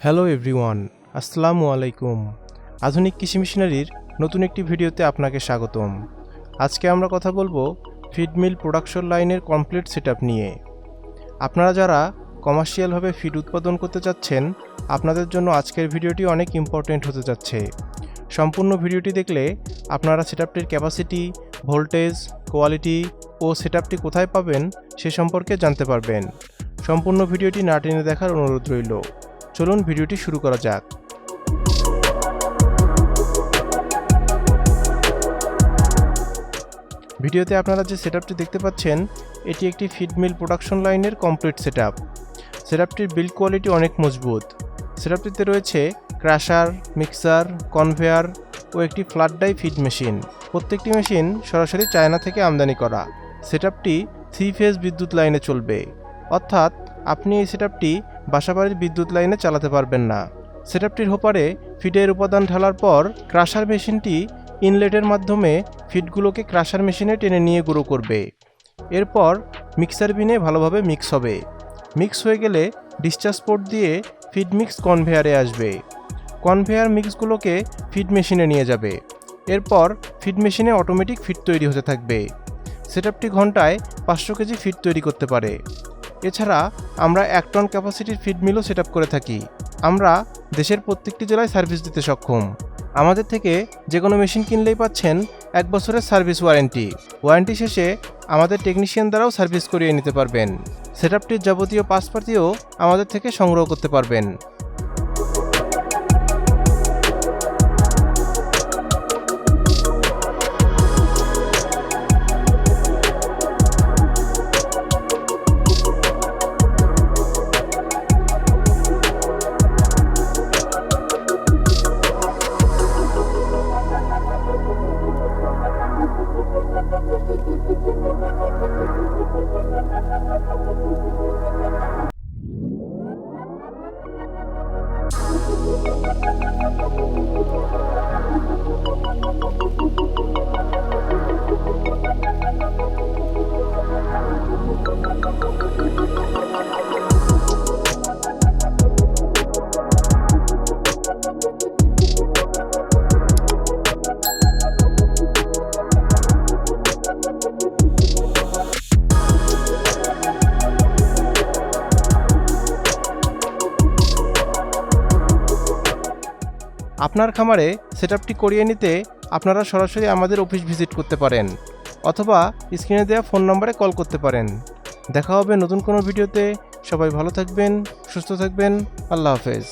Hello everyone, আসসালামু আলাইকুম। আধুনিক কৃষি মেশিনারির নতুন একটি ভিডিওতে আপনাকে স্বাগতম। আজকে আমরা কথা বলব ফিডমিল প্রোডাকশন লাইনের কমপ্লিট সেটআপ নিয়ে। আপনারা যারা কমার্শিয়ালভাবে ফিড উৎপাদন করতে চাচ্ছেন, আপনাদের জন্য আজকের ভিডিওটি অনেক ইম্পর্টেন্ট হতে যাচ্ছে। সম্পূর্ণ ভিডিওটি দেখলে আপনারা সেটআপটির ক্যাপাসিটি ভোল্টেজ কোয়ালিটি ও সেটআপটি কোথায় পাবেন সে সম্পর্কে জানতে পারবেন। সম্পূর্ণ ভিডিওটি না টেনে দেখার অনুরোধ রইল। চলুন ভিডিওটি শুরু করা যাক। ভিডিওতে আপনারা যে সেটআপটি দেখতে পাচ্ছেন, এটি একটি ফিডমিল প্রোডাকশন লাইনের কমপ্লিট সেটআপ সেটআপটির বিল্ড কোয়ালিটি অনেক মজবুত। সেটআপটিতে রয়েছে ক্রাশার মিক্সার কনভেয়ার ও একটি ফ্ল্যাট ডাই ফিড মেশিন প্রত্যেকটি মেশিন সরাসরি চায়না থেকে আমদানি করা। সেটআপটি থ্রি ফেজ বিদ্যুৎ লাইনে চলবে। অর্থাৎ আপনি এই সেটআপটি বাসাবাড়ির বিদ্যুৎ লাইনে চালাতে পারবেন না। সেটআপটির হোপারে ফিডের উপাদান ঢালার পর ক্রাশার মেশিনটি ইনলেটের মাধ্যমে ফিডগুলোকে ক্রাশার মেশিনে টেনে নিয়ে গুঁড়ো করবে। এরপর মিক্সার বিনে ভালোভাবে মিক্স হবে। মিক্স হয়ে গেলে ডিসচার্জ পোর্ট দিয়ে ফিড মিক্স কনভেয়ারে আসবে। কনভেয়ার মিক্সগুলোকে ফিড মেশিনে নিয়ে যাবে। এরপর ফিড মেশিনে অটোমেটিক ফিড তৈরি হতে থাকবে। সেটআপটি ঘন্টায় পাঁচশো কেজি ফিড তৈরি করতে পারে। এছাড়া আমরা এক টন ক্যাপাসিটির ফিড মিলও সেট করে থাকি। আমরা দেশের প্রত্যেকটি জেলায় সার্ভিস দিতে সক্ষম। আমাদের থেকে যে কোনো মেশিন কিনলেই পাচ্ছেন এক বছরের সার্ভিস ওয়ারেন্টি ওয়ারেন্টি শেষে আমাদের টেকনিশিয়ান দ্বারাও সার্ভিস করিয়ে নিতে পারবেন। সেটআপটির যাবতীয় পাসপাতিও আমাদের থেকে সংগ্রহ করতে পারবেন। Thank you. আপনার খামারে সেট করিয়ে নিতে আপনারা সরাসরি আমাদের অফিস ভিজিট করতে পারেন অথবা স্ক্রিনে দেওয়া ফোন নম্বরে কল করতে পারেন। দেখা হবে নতুন কোনো ভিডিওতে। সবাই ভালো থাকবেন, সুস্থ থাকবেন। আল্লাহ হাফেজ।